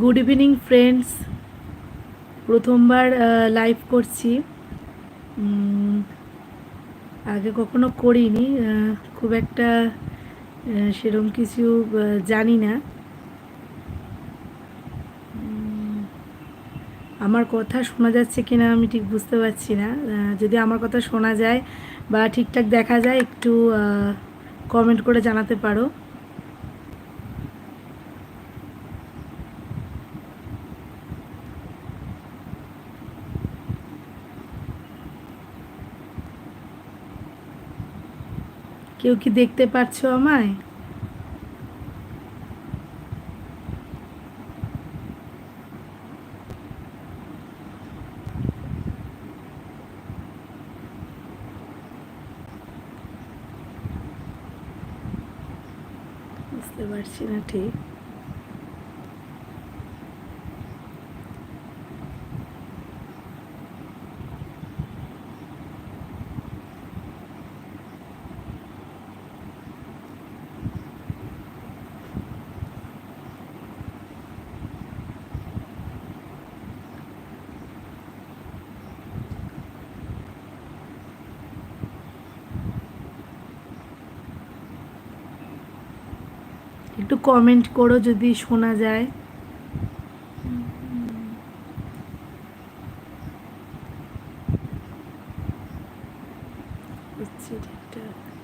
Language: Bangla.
গুড ইভিনিং ফ্রেন্ডস প্রথমবার লাইভ করছি। আগে কখনো করিনি খুব একটা সেরম কিছু জানি না। আমার কথা শোনা যাচ্ছে কিনা আমি ঠিক বুঝতে পারছি না। যদি আমার কথা শোনা যায় বা ঠিকঠাক দেখা যায়, একটু কমেন্ট করে জানাতে পারো। কেউ কি দেখতে পারছ আমায়? বুঝতে পারছি না ঠিক। একটু কমেন্ট করো যদি শোনা যায় Let's.